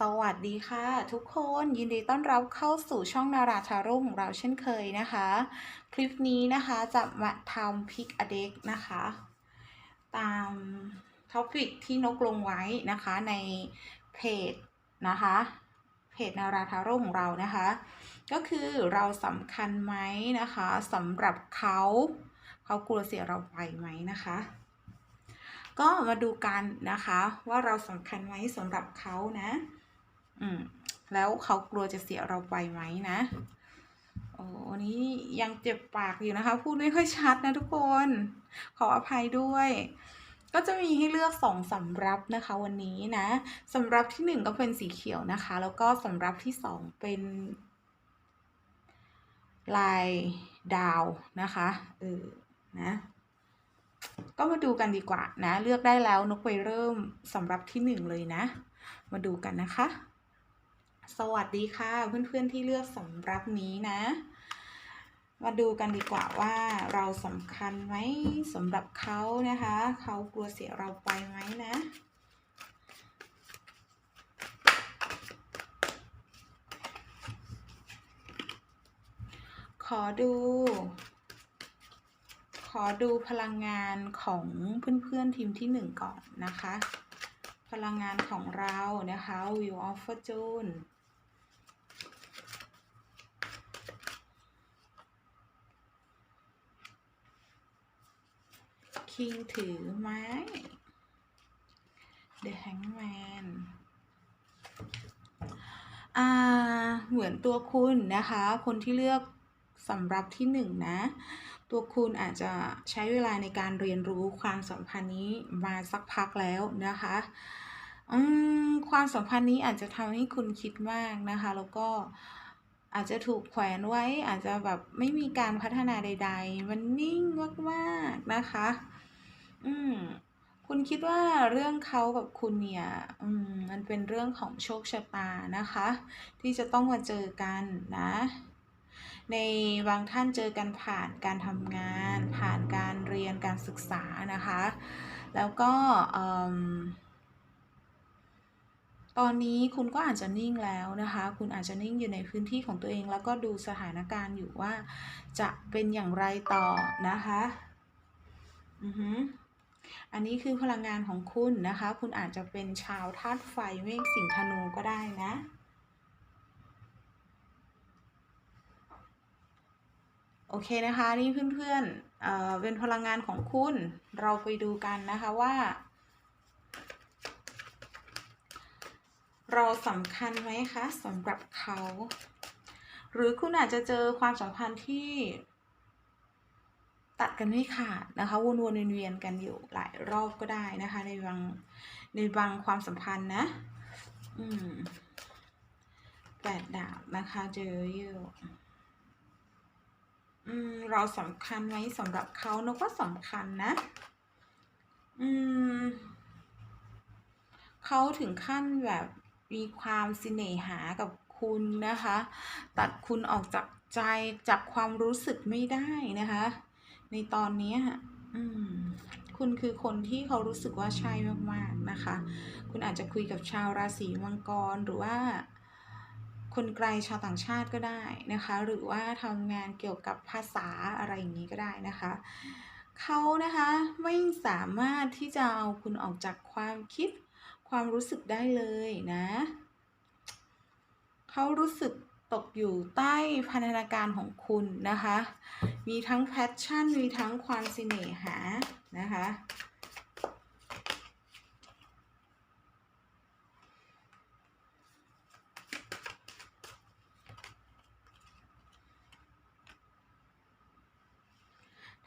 สวัสดีค่ะ ทุกคนยินดีต้อนรับเข้าสู่ช่องนาราทาโร่งของเราเช่นเคยนะคะ คลิปนี้นะคะจะมาทำพิกอเด็กนะคะ ตามท็อปิกที่นกลงไว้นะคะในเพจนะคะเพจนาราทาโร่ของเรานะคะ ก็คือเราสำคัญไหมนะคะสำหรับเขาเขากลัวเสียเราไปไหมนะคะ ก็มาดูกันนะคะว่าเราสำคัญไหมสำหรับเขานะ อืม แล้วเขากลัวจะเสียเราไปไหมนะโอ้วันนี้ยังเจ็บปากอยู่นะคะ พูดไม่ค่อยชัดนะทุกคน ขออภัยด้วย ก็จะมีให้เลือกสองสำรับนะคะ วันนี้นะสำรับที่หนึ่งก็เป็นสีเขียวนะคะ แล้วก็สำรับที่สองเป็น ลายดาวนะคะเออนะ ก็มาดูกันดีกว่านะ เลือกได้แล้วนกไปเริ่มสำรับที่หนึ่งเลยนะ มาดูกันนะคะ สวัสดีค่ะ เพื่อนๆที่เลือกสำรับนี้นะ มาดูกันดีกว่าว่าเราสำคัญไหมสำหรับเขานะคะ เขากลัวเสียเราไปไหมนะขอดู ขอดูพลังงานของเพื่อนๆทีมที่หนึ่งก่อนนะคะ พลังงานของเรานะคะ Wheel of Fortune คิงถือไม้ The Hangman อ่า เหมือนตัวคุณนะคะ คนที่เลือกสำหรับที่หนึ่งนะ ตัวคุณอาจจะใช้เวลาในการเรียนรู้ความสัมพันธ์นี้มาสักพักแล้วนะคะความสัมพันธ์นี้อาจจะทำให้คุณคิดมากนะคะ แล้วก็อาจจะถูกแขวนไว้อาจจะแบบไม่มีการพัฒนาใด ๆ มันนิ่งมากๆนะคะ อืม คุณคิดว่าเรื่องเขากับคุณเนี่ย อืม มันเป็นเรื่องของโชคชะตานะคะ ที่จะต้องมาเจอกันนะ ในบางท่านเจอกันผ่านการทำงาน ผ่านการเรียนการศึกษานะคะ แล้วก็ตอนนี้คุณก็อาจจะนิ่งแล้วนะคะ คุณอาจจะนิ่งอยู่ในพื้นที่ของตัวเอง แล้วก็ดูสถานการณ์อยู่ว่าจะเป็นอย่างไรต่อนะคะ อือฮึอั อันนี้คือพลังงานของคุณนะคะ คุณอาจจะเป็นชาวธาตุไฟเมฆสิงธนูก็ได้นะ โอเคนะคะ นี่เพื่อนๆเอ่อเป็นพลังงานของคุณ เราไปดูกันนะคะว่า เราสำคัญไหมคะสำหรับเขา หรือคุณอาจจะเจอความสัมพันธ์ที่ ตัดกันไม่ขาดนะคะวนๆเวียนๆกันอยู่หลายรอบก็ได้นะคะ ในบางในบางความสัมพันธ์นะ อืมแปดดาบนะคะเจออยู่อืมเราสำคัญไหมสำหรับเขานกก็สำคัญนะ อืมเขาถึงขั้นแบบมีความสิเนหากับคุณนะคะ ตัดคุณออกจากใจจับความรู้สึกไม่ได้นะคะ ในตอนนี้อืมคุณคือคนที่เขารู้สึกว่าใช่มากๆนะคะ คุณอาจจะคุยกับชาวราศีมังกรหรือว่า คนไกลชาวต่างชาติก็ได้นะคะ หรือว่าทำงานเกี่ยวกับภาษาอะไรอย่างนี้ก็ได้นะคะเขานะคะไม่สามารถที่จะเอาคุณออกจากความคิดความรู้สึกได้เลยนะ เขารู้สึก ตกอยู่ใต้พันธนาการของคุณนะคะ มีทั้งแพชชั่น มีทั้งความสิเนหา นะคะ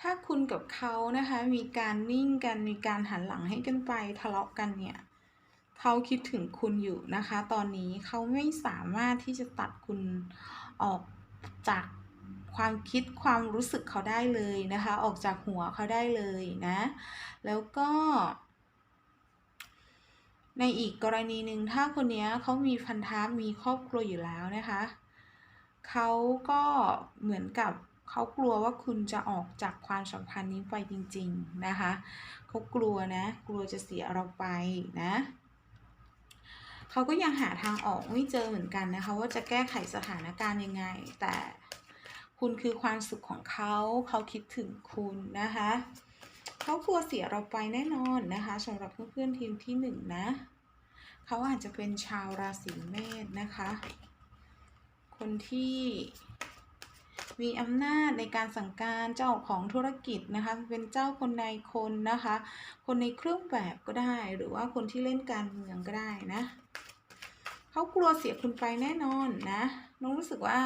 ถ้าคุณกับเขานะคะ มีการนิ่งกัน มีการหันหลังให้กันไป ทะเลาะกันเนี่ย เขาคิดถึงคุณอยู่นะคะ ตอนนี้เขาไม่สามารถที่จะตัดคุณออกจากความคิดความรู้สึกเขาได้เลยนะคะ ออกจากหัวเขาได้เลยนะ แล้วก็ ในอีกกรณีหนึ่งถ้าคนนี้เขามีพันธะมีครอบครัวอยู่แล้วนะคะเขาก็เหมือนกับเขากลัวว่าคุณจะออกจากความสัมพันธ์นี้ไปจริง ๆ นะคะเขากลัวนะ กลัวจะเสียเราไปนะ เขาก็ยังหาทางออกไม่เจอเหมือนกันนะคะ ว่าจะแก้ไขสถานการณ์ยังไง แต่คุณคือความสุขของเขาเขาคิดถึงคุณนะคะเขากลัวเสียเราไปแน่นอนนะคะสำหรับเพื่อนๆทีมที่หนึ่งนะเขาอาจจะเป็นชาวราศีเมษนะคะ คนที่มีอำนาจในการสั่งการเจ้าของธุรกิจนะคะ เป็นเจ้าคนในคนนะคะ คนในเครื่องแบบก็ได้ หรือว่าคนที่เล่นการเมืองก็ได้นะ เขากลัวเสียคุณไปแน่นอนนะน้องรู้สึกว่า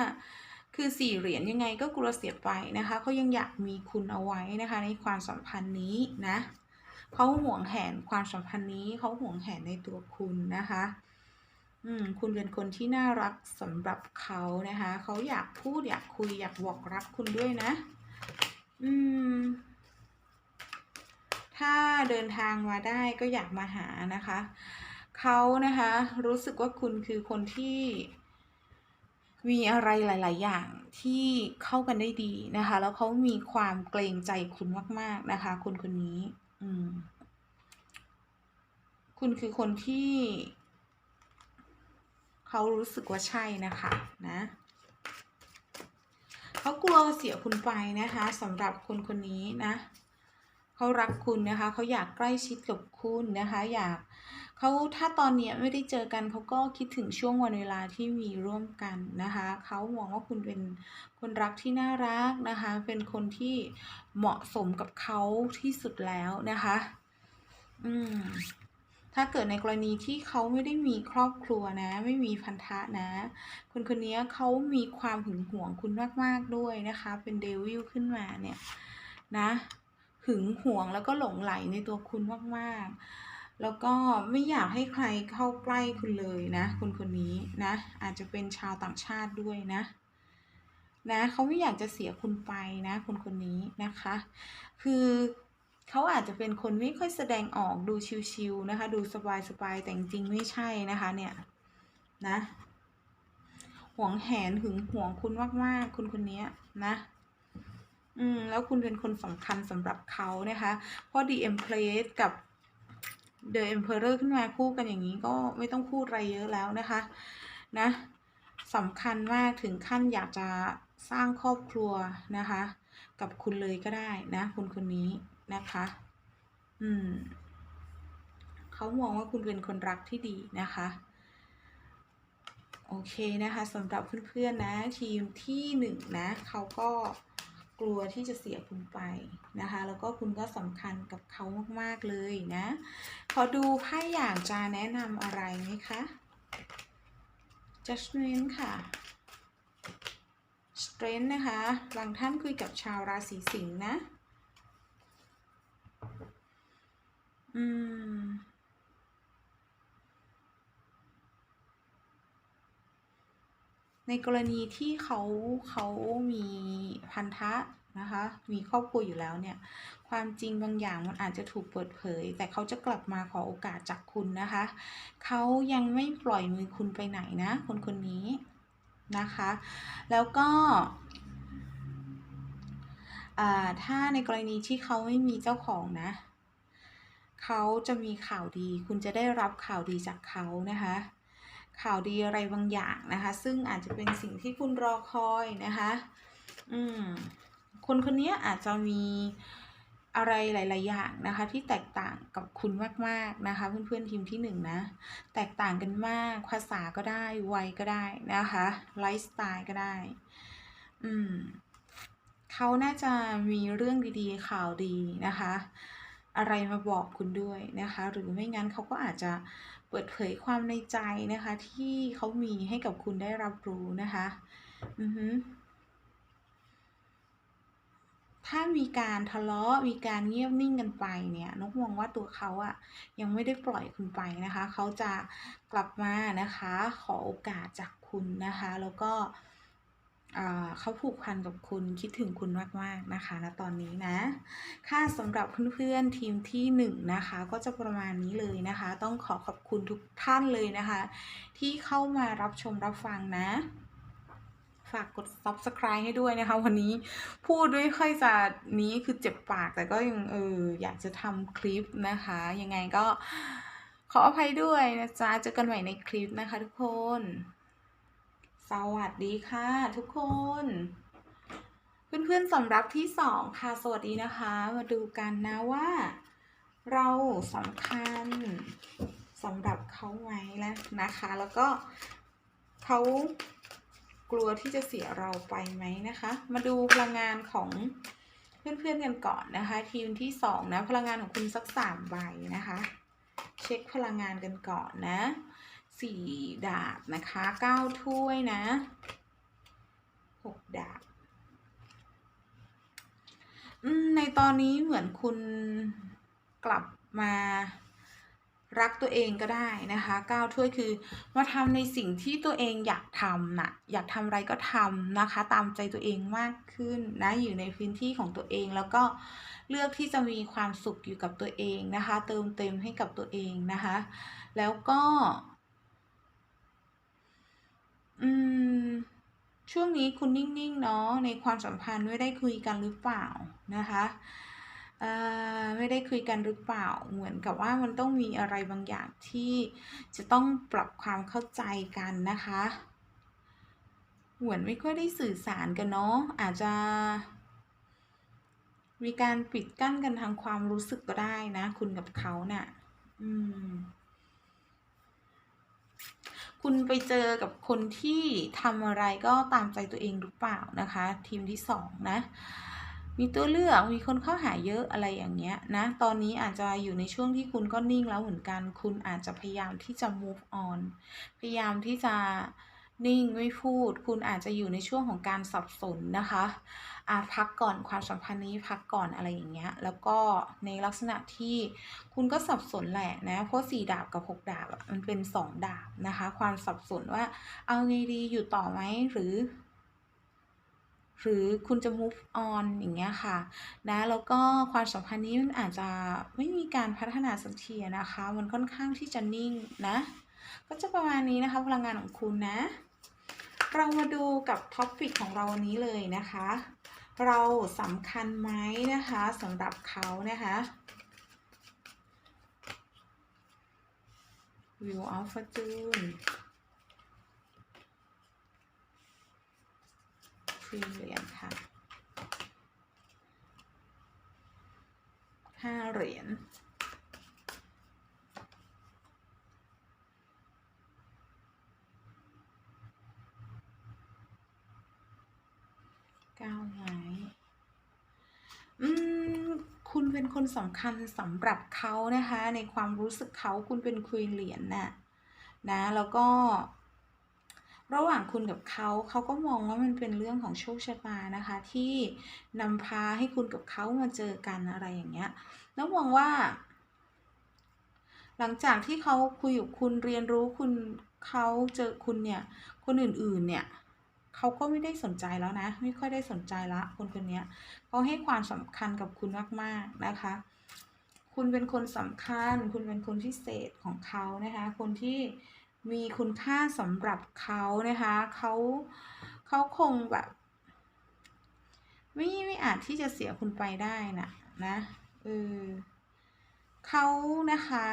คือสี่เหรียญยังไงก็กลัวเสียไปนะคะเขายังอยากมีคุณเอาไว้นะคะ ในความสัมพันธ์นี้นะเขาห่วงแหนความสัมพันธ์นี้เขาห่วงแหนในตัวคุณนะคะอืมคุณเป็นคนที่น่ารักสำหรับเขานะคะเขาอยากพูดอยากคุยอยากบอกรักคุณด้วยนะ อืม ถ้าเดินทางมาได้ก็อยากมาหานะคะ เขานะคะ รู้สึกว่าคุณคือคนที่มีอะไรหลาย ๆ อย่างที่เข้ากันได้ดีนะคะ แล้วเขามีความเกรงใจคุณมาก ๆ นะคะ คนคนนี้ อืม คุณคือคนที่ เขารู้สึกว่าใช่นะคะ นะเขากลัวเสียคุณไปนะคะสำหรับคนคนนี้นะเขารักคุณนะคะเขาอยากใกล้ชิดกับคุณนะคะ อยาก เขาถ้าตอนนี้ไม่ได้เจอกันเขาก็คิดถึงช่วงวันเวลาที่มีร่วมกันนะคะเขามองว่าคุณเป็นคนรักที่น่ารักนะคะ เป็นคนที่เหมาะสมกับเขาที่สุดแล้วนะคะ อืมถ้าเกิดในกรณีที่เขาไม่ได้มีครอบครัวนะ ไม่มีพันธะนะ คนคนนี้เขามีความหึงหวงคุณมาก ๆ ด้วยนะคะ เป็นเดวิลขึ้นมาเนี่ยนะหึงหวงแล้วก็หลงไหลในตัวคุณมาก ๆ แล้วก็ไม่อยากให้ใครเข้าใกล้คุณเลยนะ คนคนนี้นะ อาจจะเป็นชาวต่างชาติด้วยนะ นะเขาไม่อยากจะเสียคุณไปนะ คนคนนี้นะคะ คือเขาอาจจะเป็นคนไม่ค่อยแสดงออกดูชิวๆนะคะ ดูสบายๆแต่จริงๆไม่ใช่นะคะเนี่ยนะห่วงแหนหึงห่วงคุณมากๆคุณคนนี้นะ อืมแล้วคุณเป็นคนสำคัญสำหรับเขานะคะเพราะ The Empress กับ The Emperor ขึ้นมาคู่กันอย่างนี้ก็ไม่ต้องพูดอะไรเยอะแล้วนะคะ นะสำคัญมากถึงขั้นอยากจะสร้างครอบครัวนะคะ กับคุณเลยก็ได้นะคนคนนี้นะคะ อืมเขามองว่าคุณเป็นคนรักที่ดีนะคะโอเคนะคะสำหรับเพื่อนๆนะทีมที่หนึ่งนะเขาก็ กลัวที่จะเสียคุณไปนะคะ แล้วก็คุณก็สำคัญกับเขามาก ๆ เลยนะ ขอดูไพ่อยากจะแนะนำอะไรไหมคะ judgment ค่ะ strength นะคะ บางท่านคุยกับชาวราศีสิงห์นะ อืม ในกรณีที่เขาเขามีพันธะนะคะ มีครอบครัวอยู่แล้วเนี่ย ความจริงบางอย่างมันอาจจะถูกเปิดเผย แต่เขาจะกลับมาขอโอกาสจากคุณนะคะ เขายังไม่ปล่อยมือคุณไปไหนนะ คนคนนี้นะคะ แล้วก็ถ้าในกรณีที่เขาไม่มีเจ้าของนะ เขาจะมีข่าวดี คุณจะได้รับข่าวดีจากเขานะคะ ข่าวดีอะไรบางอย่างนะคะ ซึ่งอาจจะเป็นสิ่งที่คุณรอคอยนะคะอืมคนคนนี้อาจจะมีอะไรหลาย ๆ อย่างนะคะ ที่แตกต่างกับคุณมาก ๆ นะคะ เพื่อน ๆ ทีมที่หนึ่งนะ แตกต่างกันมาก ภาษาก็ได้วัยก็ได้นะคะไลฟ์สไตล์ก็ได้ อืมเขาน่าจะมีเรื่องดี ๆ ข่าวดีนะคะ อะไรมาบอกคุณด้วยนะคะ หรือไม่งั้นเขาก็อาจจะ เปิดเผยความในใจนะคะ ที่เขามีให้กับคุณได้รับรู้นะคะอือฮึถ้ามีการทะเลาะมีการเงียบนิ่งกันไปเนี่ยนกมองว่าตัวเขาอะยังไม่ได้ปล่อยคุณไปนะคะ เขาจะกลับมานะคะ ขอโอกาสจากคุณนะคะ แล้วก็ เขาผูกพันกับคุณคิดถึงคุณมากๆนะคะณตอนนี้นะ ค่ะสำหรับเพื่อนๆทีมที่หนึ่งนะคะ ก็จะประมาณนี้เลยนะคะ ต้องขอขอบคุณทุกท่านเลยนะคะ ที่เข้ามารับชมรับฟังนะ ฝากกด subscribe ให้ด้วยนะคะ วันนี้พูดไม่ค่อยจะนี้คือเจ็บปากแต่ก็ยังเอออยากจะทำคลิปนะคะ ยังไงก็ขออภัยด้วยนะจ๊ะเจอกันใหม่ในคลิปนะคะทุกคน สวัสดีค่ะ ทุกคน เพื่อนๆสำรับที่สองค่ะ สวัสดีนะคะ มาดูกันนะว่า เราสำคัญสำหรับเขาไหมแล้วนะคะ แล้วก็เขากลัวที่จะเสียเราไปไหมนะคะ มาดูพลังงานของเพื่อนๆกันก่อนนะคะ ทีมที่สองนะพลังงานของคุณสักสามใบนะคะ เช็คพลังงานกันก่อนนะ สี่ดาบนะคะเก้าถ้วยนะหกดาบในตอนนี้เหมือนคุณกลับมารักตัวเองก็ได้นะคะก้าวถ้วยคือมาทำในสิ่งที่ตัวเองอยากทำนะอยากทำอะไรก็ทำนะคะ ตามใจตัวเองมากขึ้นนะอยู่ในพื้นที่ของตัวเองแล้วก็เลือกที่จะมีความสุขอยู่กับตัวเองนะคะ เติมเต็มให้กับตัวเองนะคะ แล้วก็ อืม ช่วงนี้คุณนิ่ง ๆ เนาะในความสัมพันธ์ไม่ได้คุยกันหรือเปล่านะคะเอ่อไม่ได้คุยกันหรือเปล่าเหมือนกับว่ามันต้องมีอะไรบางอย่างที่จะต้องปรับความเข้าใจกันนะคะ เหมือนไม่ค่อยได้สื่อสารกันเนาะอาจจะมีการปิดกั้นกันทางความรู้สึกก็ได้นะ คุณกับเขาเนะ่ยอืม คุณไปเจอกับคนที่ทำอะไรก็ตามใจตัวเองหรือเปล่านะคะ ทีมที่สองนะ มีตัวเลือกมีคนเข้าหาเยอะอะไรอย่างเงี้ยนะตอนนี้อาจจะอยู่ในช่วงที่คุณก็นิ่งแล้วเหมือนกัน คุณอาจจะพยายามที่จะ move on พยายามที่จะ นิ่งไม่พูด คุณอาจจะอยู่ในช่วงของการสับสนนะคะอาพักก่อนความสัมพันธ์นี้พักก่อนอะไรอย่างเงี้ย แล้วก็ในลักษณะที่คุณก็สับสนแหละนะ เพราะสี่ดาบกับหกดาบมันเป็นสองดาบนะคะ ความสับสนว่าเอาไงดีอยู่ต่อไหมหรือหรือคุณจะ move on อย่างเงี้ยค่ะนะแล้วก็ความสัมพันธ์นี้มันอาจจะไม่มีการพัฒนาสักทีนะคะ มันค่อนข้างที่จะนิ่งนะ ก็จะประมาณนี้นะคะพลังงานของคุณนะ เรามาดูกับท็อปปิกของเราวันนี้เลยนะคะ เราสำคัญไหมนะคะสำหรับเขานะคะ View of Fortune สี่เหรียญค่ะห้าเหรียญ ก้าไม้อืมคุณเป็นคนสำคัญสำหรับเขานะคะ ในความรู้สึกเขาคุณเป็นควีนเหรียญน่ะนะแล้วก็ ระหว่างคุณกับเขาเขาก็มองว่ามันเป็นเรื่องของโชคชะตานะคะ ที่นำพาให้คุณกับเขามาเจอกันอะไรอย่างเงี้ยแล้วมองว่า หลังจากที่เขาคุยกับคุณเรียนรู้คุณเขาเจอคุณเนี่ย คนอื่นๆเนี่ย เขาก็ไม่ได้สนใจแล้วนะ ไม่ค่อยได้สนใจละคนคนนี้เขาให้ความสำคัญกับคุณมากๆนะคะ คุณเป็นคนสำคัญ คุณเป็นคนพิเศษของเขานะคะ คนที่มีคุณค่าสำหรับเขานะคะเขาเขาคงแบบ ไม่ไม่อาจที่จะเสียคุณไปได้นะนะเออเขานะคะ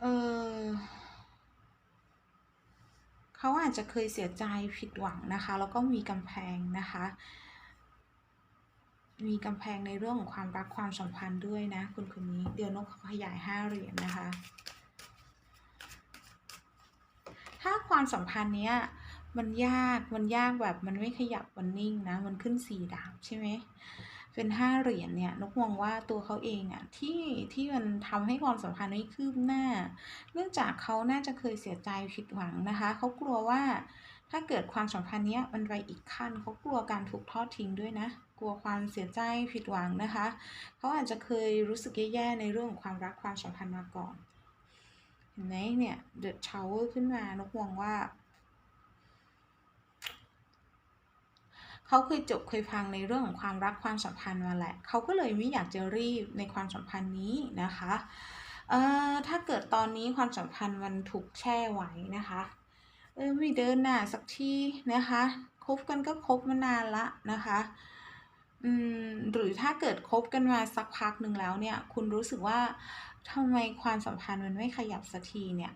เออ เขาอาจจะเคยเสียใจผิดหวังนะคะ แล้วก็มีกำแพงนะคะ มีกำแพงในเรื่องของความรักความสัมพันธ์ด้วยนะคุณคนนี้เดือนนกขยายห้าเหรียญนนะคะ ถ้าความสัมพันธ์เนี้ยมันยากมันยากแบบมันไม่ขยับมันนิ่งนะ มันขึ้นสี่ดาบใช่ไหม เป็นห้าเหรียญเนี่ยนกมองว่าตัวเขาเองอะที่ที่มันทำให้ความสัมพันธ์นี้คืบหน้า เนื่องจากเขาน่าจะเคยเสียใจผิดหวังนะคะเขากลัวว่าถ้าเกิดความสัมพันธ์เนี้ยมันไปอีกขั้นเขากลัวการถูกทอดทิ้งด้วยนะ กลัวความเสียใจผิดหวังนะคะเขาอาจจะเคยรู้สึกแย่ๆในเรื่องของความรักความสัมพันธ์มาก่อนเห็นไหมเนี่ยเดอะชาวเวอร์ขึ้นมานกมองว่า เขาเคยจบเคยพังในเรื่องของความรักความสัมพันธ์มาแหละ เขาก็เลยไม่อยากจะรีบในความสัมพันธ์นี้นะคะเอ่อถ้าเกิดตอนนี้ความสัมพันธ์มันถูกแช่ไว้นะคะเออไม่เดินหน้าสักทีนะคะคบกันก็คบมานานละนะคะอืมหรือถ้าเกิดคบกันมาสักพักหนึ่งแล้วเนี่ย คุณรู้สึกว่าทำไมความสัมพันธ์มันไม่ขยับสักทีเนี่ย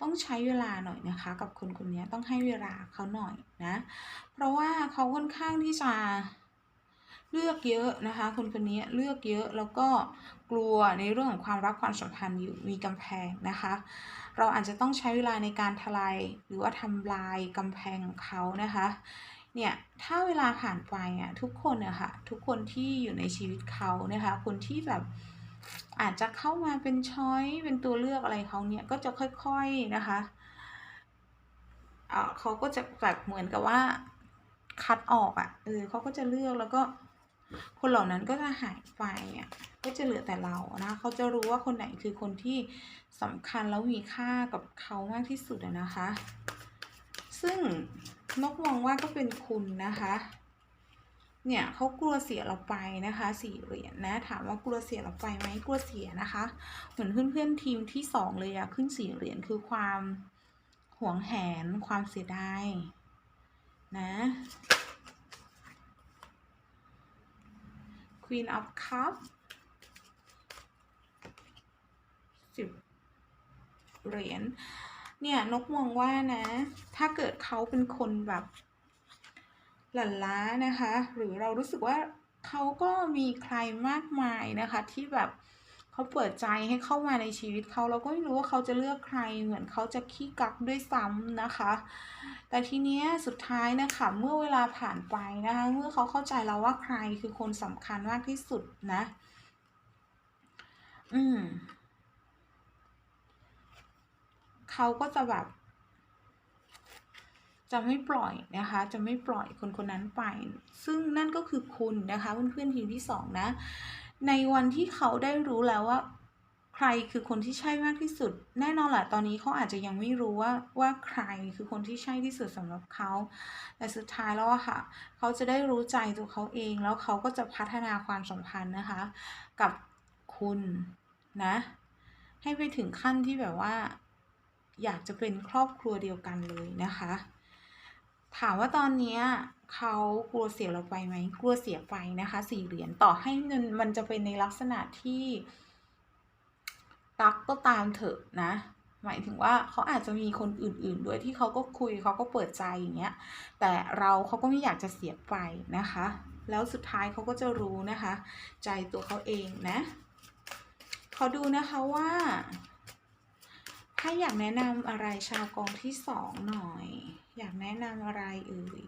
ต้องใช้เวลาหน่อยนะคะ กับคนคนนี้ต้องให้เวลาเขาหน่อยนะ เพราะว่าเขาค่อนข้างที่จะเลือกเยอะนะคะ คนคนนี้เลือกเยอะแล้วก็กลัวในเรื่องของความรักความสัมพันธ์อยู่มีกำแพงนะคะ เราอาจจะต้องใช้เวลาในการทลายหรือว่าทำลายกำแพงของเขานะคะเนี่ยถ้าเวลาผ่านไปอะทุกคนอะค่ะทุกคนที่อยู่ในชีวิตเขานะคะคนที่แบบ อาจจะเข้ามาเป็นช้อยเป็นตัวเลือกอะไรเขาเนี่ยก็จะค่อยๆนะคะเเขาก็จะแบบเหมือนกับว่าคัดออกอะเออเขาก็จะเลือกแล้วก็ คนเหล่านั้นก็จะหายไปอะก็จะเหลือแต่เรานะเขาจะรู้ว่าคนไหนคือคนที่สำคัญแล้วมีค่ากับเขามากที่สุดนะคะ ซึ่งนกมองว่าก็เป็นคุณนะคะ เนี่ยเขากลัวเสียเราไปนะคะสี่เหรียญนะถามว่ากลัวเสียเราไปไหมกลัวเสียนะคะ เหมือนเพื่อนๆทีมที่สองเลยอะขึ้นสี่เหรียญคือความหวงแหนความเสียดายนะ Queen of Cup สิบเหรียญเนี่ยนกมองว่านะ ถ้าเกิดเขาเป็นคนแบบ หลั่นล้านะคะ หรือเรารู้สึกว่าเขาก็มีใครมากมายนะคะ ที่แบบเขาเปิดใจให้เข้ามาในชีวิตเขาเราก็ไม่รู้ว่าเขาจะเลือกใครเหมือนเขาจะขี้กักด้วยซ้ำนะคะ แต่ทีเนี้ยสุดท้ายนะคะเมื่อเวลาผ่านไปนะคะ เมื่อเขาเข้าใจแล้วว่าใครคือคนสำคัญมากที่สุดนะ อืมเขาก็จะแบบ จะไม่ปล่อยนะคะ จะไม่ปล่อยคนคนนั้นไป ซึ่งนั่นก็คือคุณนะคะเพื่อนๆทีมที่สองนะในวันที่เขาได้รู้แล้วว่า ใครคือคนที่ใช่มากที่สุด แน่นอนแหละตอนนี้เขาอาจจะยังไม่รู้ว่าว่าใครคือคนที่ใช่ที่สุดสำหรับเขา แต่สุดท้ายแล้วอะค่ะ เขาจะได้รู้ใจตัวเขาเองแล้วเขาก็จะพัฒนาความสัมพันธ์นะคะ กับคุณนะ ให้ไปถึงขั้นที่แบบว่า อยากจะเป็นครอบครัวเดียวกันเลยนะคะ ถามว่าตอนนี้เขากลัวเสียเราไปไหมกลัวเสียไปนะคะสี่เหรียญต่อให้เงินมันจะเป็นในลักษณะที่รักก็ตามเถอะนะ หมายถึงว่าเขาอาจจะมีคนอื่น ๆ ด้วยที่เขาก็คุยเขาก็เปิดใจอย่างเงี้ยแต่เราเขาก็ไม่อยากจะเสียไปนะคะ แล้วสุดท้ายเขาก็จะรู้นะคะ ใจตัวเขาเองนะขอดูนะคะว่า ถ้าอยากแนะนำอะไรชาวกองที่สองหน่อย อยากแนะนำอะไรเอ่ย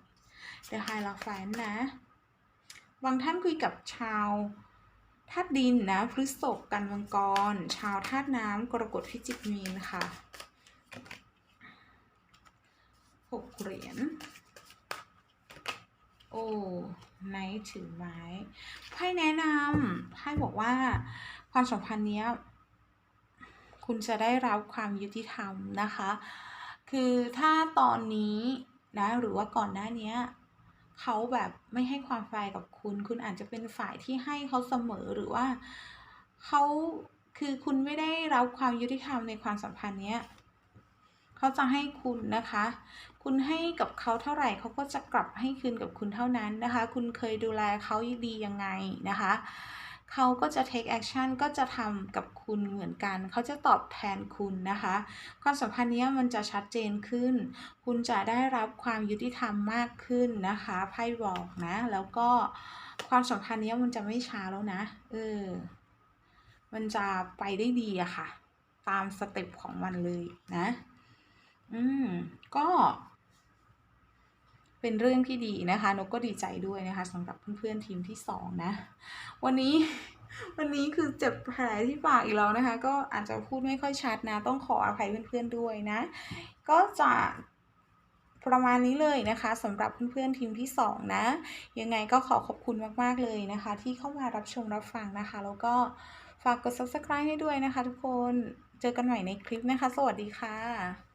The High l a f a n นะ บางท่านคุยกับชาวธาตุดินนะพฤษภกันมังกร ชาวธาตุน้ำกรกฎพิจิกมีนค่ะหกเหรียญโอ้ไนท์ถือไม้ไพ่แนะนำไพ่บอกว่าความสัมพันธ์เนี้ย คุณจะได้รับความยุติธรรมนะคะ คือถ้าตอนนี้นะหรือว่าก่อนหน้านี้เขาแบบไม่ให้ความแฟร์กับคุณ คุณอาจจะเป็นฝ่ายที่ให้เขาเสมอหรือว่าเขาคือคุณไม่ได้รับความยุติธรรมในความสัมพันธ์เนี้ยเขาจะให้คุณนะคะ คุณให้กับเขาเท่าไหร่เขาก็จะกลับให้คืนกับคุณเท่านั้นนะคะ คุณเคยดูแลเขาดียังไงนะคะ เขาก็จะ take action ก็จะทำกับคุณเหมือนกัน เขาจะตอบแทนคุณนะคะ ความสัมพันธ์นี้มันจะชัดเจนขึ้น คุณจะได้รับความยุติธรรมมากขึ้นนะคะไพ่บอกนะ แล้วก็ความสัมพันธ์นี้มันจะไม่ช้าแล้วนะ เออ มันจะไปได้ดีอะค่ะ ตามสเต็ปของมันเลยนะ อืม ก็ เป็นเรื่องที่ดีนะคะนกก็ดีใจด้วยนะคะสำหรับเพื่อนๆทีมที่สองนะ วันนี้วันนี้คือเจ็บแผลที่ปากอีกแล้วนะคะ ก็อาจจะพูดไม่ค่อยชัดนะ ต้องขออภัยเพื่อนๆด้วยนะ ก็จะประมาณนี้เลยนะคะสำหรับเพื่อนๆทีมที่สองนะ ยังไงก็ขอขอบคุณมากๆเลยนะคะ ที่เข้ามารับชมรับฟังนะคะ แล้วก็ฝากกด subscribe ให้ด้วยนะคะทุกคนเจอกันใหม่ในคลิปนะคะ สวัสดีค่ะ